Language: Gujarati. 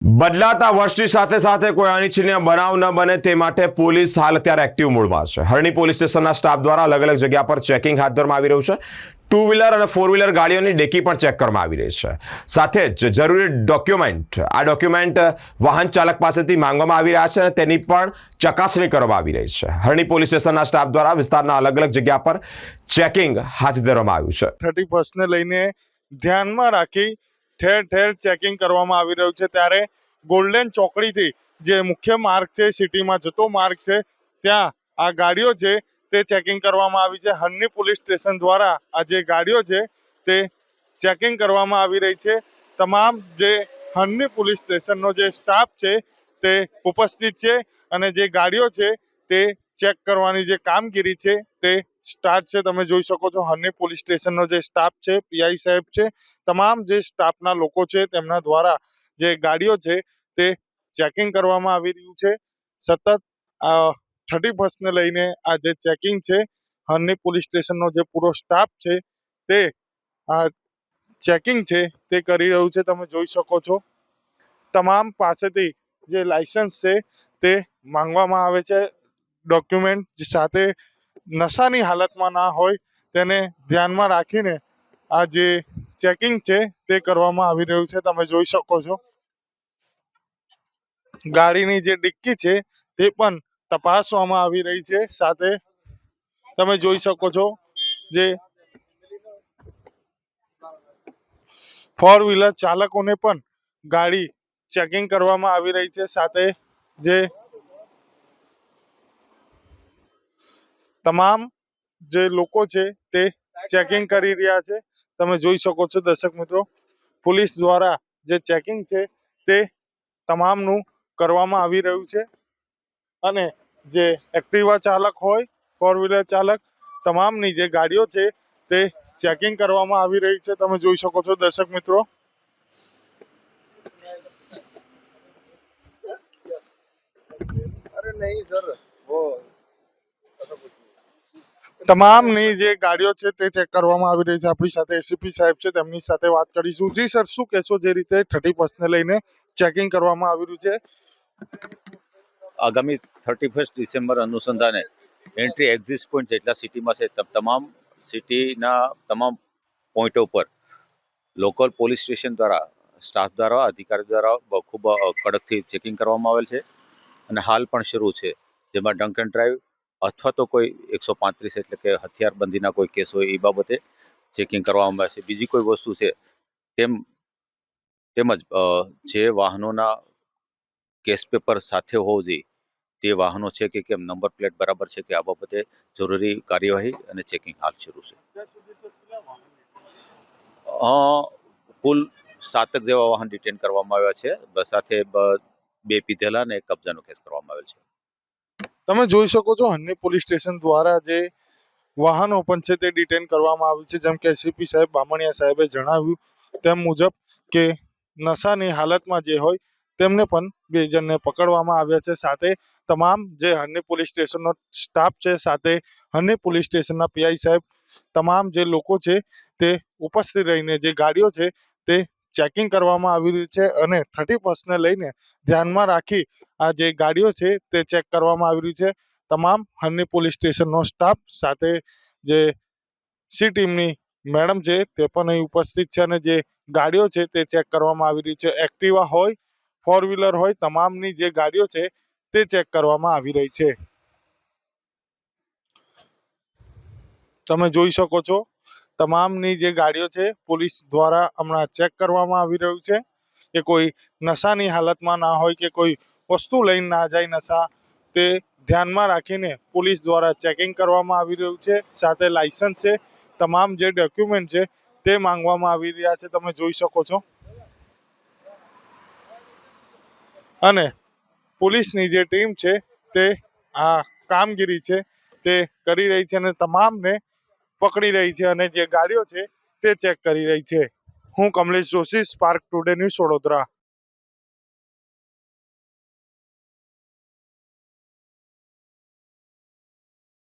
બદલાતા વર્ષની સાથે સાથે કોઈ અનિચ્છનીય બનાવ ન બને તે માટે પોલીસ હાલ અત્યારે એક્ટિવ મોડમાં છે. હરણી પોલીસ સ્ટેશનના સ્ટાફ દ્વારા અલગ અલગ જગ્યા પર ચેકિંગ હાથ ધરવામાં આવી રહ્યું છે. ટુ વ્હીલર અને ફોર વ્હીલર ગાડીઓની ડેકી પણ ચેક કરવામાં આવી રહી છે. સાથે જ જરૂરી ડોક્યુમેન્ટ આ ડોક્યુમેન્ટ વાહન ચાલક પાસેથી માંગવામાં આવી રહ્યા છે અને તેની પણ ચકાસણી કરવામાં આવી રહી છે. હરણી પોલીસ સ્ટેશનના સ્ટાફ દ્વારા વિસ્તારના અલગ અલગ જગ્યા પર ચેકિંગ હાથ ધરવામાં આવ્યું છે. થર્ટી ફર્સ્ટને લઈને ધ્યાનમાં રાખી ઠેર ઠેર ચેકિંગ કરવામાં આવી રહ્યું છે. ત્યારે ગોલ્ડન ચોકડીથી જે મુખ્ય માર્ગ છે સિટીમાં જતો માર્ગ છે, ત્યાં આ ગાડીઓ છે, તે ચેકિંગ કરવામાં આવી છે. હરની પોલીસ સ્ટેશન દ્વારા આ જે ગાડીઓ છે, તે ચેકિંગ કરવામાં આવી રહી છે. તમામ જે હરની પોલીસ સ્ટેશનનો જે સ્ટાફ છે, તે ઉપસ્થિત છે અને જે ગાડીઓ છે, તે ચેક કરવાની જે કામગીરી છે તે સ્ટાર્ટ છે. તમે જોઈ શકો છો હરની પોલીસ સ્ટેશનનો જે સ્ટાફ છે, પીઆઈ સાહેબ છે, તમામ જે સ્ટાફના લોકો છે તેમના દ્વારા જે ગાડીઓ છે તે ચેકિંગ કરવામાં આવી રહ્યું છે. સતત થર્ટી ફર્સ્ટને લઈને આ જે ચેકિંગ છે હરની પોલીસ સ્ટેશનનો જે પૂરો સ્ટાફ છે તે આ ચેકિંગ છે તે કરી રહ્યું છે. તમે જોઈ શકો છો તમામ પાસેથી જે લાયસન્સ છે તે માંગવામાં આવે છે. ડોક્યુમેન્ટ સાથે નશાની હાલતમાં ના હોય તેને ધ્યાનમાં રાખીને આ જે ચેકિંગ છે તે કરવામાં આવી રહ્યું છે. તમે જોઈ શકો છો. ગાડીની જે ડિક્કી છે તે પણ તપાસવામાં આવી રહી છે. સાથે તમે જોઈ શકો છો જે ફોર વ્હીલર ચાલકોને પણ ગાડી ચેકિંગ કરવામાં આવી રહી છે. સાથે જે તમામ જે લોકો છે તે ચેકિંગ કરી રહ્યા છે. તમે જોઈ શકો છો દર્શક મિત્રો, પોલીસ દ્વારા જે ચેકિંગ છે તે તમામનું કરવામાં આવી રહ્યું છે. અને જે એક્ટિવા ચાલક હોય ફોર વ્હીલર ચાલક, તમામની જે ગાડીઓ છે તે ચેકિંગ કરવામાં આવી રહી છે. તમે જોઈ શકો છો દર્શક મિત્રો. નહીં સર તમામની જે ગાડીઓ છે તે ચેક કરવામાં આવી રહી છે. આપણી સાથે એસીપી સાહેબ છે, તેમની સાથે વાત કરીશું. જી સર, શું કહેશો જે રીતે થર્ટી ફર્સ્ટને લઈને ચેકિંગ કરવામાં આવી રહ્યું છે? આગામી થર્ટી ફર્સ્ટ ડિસેમ્બર અનુસંધાને એન્ટ્રી એક્ઝિટ પોઈન્ટ જેટલા સિટીમાં છે તમામ સિટીના તમામ પોઈન્ટો ઉપર લોકલ પોલીસ સ્ટેશન દ્વારા સ્ટાફ દ્વારા, અધિકારી દ્વારા ખૂબ કડકથી ચેકિંગ કરવામાં આવેલ છે. અને હાલ પણ શરૂ છે, જેમાં ડંકન ડ્રાઈવ અથવા તો કોઈ એકસો પાંત્રીસ એટલે કે હથિયારબંધીના કોઈ કેસ હોય એ બાબતે ચેકિંગ કરવામાં આવે છે બીજી કોઈ વસ્તુ છે, તેમ, તેમજ જે વાહનોના કેસ પેપર સાથે હોવું જોઈએ, તે વાહનો છે કે કેમ નંબર પ્લેટ બરાબર છે કે આ બાબતે જરૂરી કાર્યવાહી અને ચેકિંગ હાલ શરૂ છે. કુલ સાતક જેવા વાહન ડિટેન કરવામાં આવ્યા છે સાથે બે પીધેલા અને એક કબજાનો કેસ કરવામાં આવેલ છે. તમે જોઈ શકો છો હન્ની પોલીસ સ્ટેશન દ્વારા જે વાહનો પણ છે તે ડિટેન કરવામાં આવ્યું છે. જેમ કે એસીપી સાહેબ બામણિયા સાહેબે જણાવ્યું તેમ મુજબ કે નશાની હાલતમાં જે હોય તેમને પણ બે જણને પકડવામાં આવ્યા છે. સાથે તમામ જે હન્ની પોલીસ સ્ટેશનનો સ્ટાફ છે, સાથે હન્ની પોલીસ સ્ટેશનના પીઆઈ સાહેબ, તમામ જે લોકો છે તે ઉપસ્થિત રહીને જે ગાડીઓ છે તે ચેકિંગ કરવામાં આવી રહ્યું છે અને થર્ટી ફર્સ્ટને લઈને ધ્યાનમાં રાખી આ જે ગાડીઓ છે તે ચેક કરવામાં આવી રહ્યું છે. તમામ હન્ની પોલીસ સ્ટેશનનો સ્ટાફ સાથે જે સી ટીમની મેડમ છે તે પણ અહીં ઉપસ્થિત છે અને જે ગાડીઓ છે તે ચેક કરવામાં આવી રહી છે. એક્ટિવા હોય ફોર વ્હીલર હોય, તમામની જે ગાડીઓ છે તે ચેક કરવામાં આવી રહી છે. તમે જોઈ શકો છો તમામની જે ગાડીઓ છે, પોલીસ દ્વારા હમણાં ચેક કરવામાં આવી રહ્યું છે કે કોઈ નશાની હાલતમાં ના હોય કે કોઈ વસ્તુ લઈને ના જાય નશા, તે ધ્યાનમાં રાખીને પોલીસ દ્વારા ચેકિંગ કરવામાં આવી રહ્યું છે. સાથે લાયસન્સ છે, તમામ જે ડોક્યુમેન્ટ છે તે માંગવામાં આવી રહ્યા છે. તમે જોઈ શકો છો. અને પોલીસની જે ટીમ છે તે આ કામગીરી છે તે કરી રહી છે અને તમામને પકડી રહી છે અને જે ગાડીઓ છે તે ચેક કરી રહી છે. હું Kamlesh Joshi spark today news Vadodara.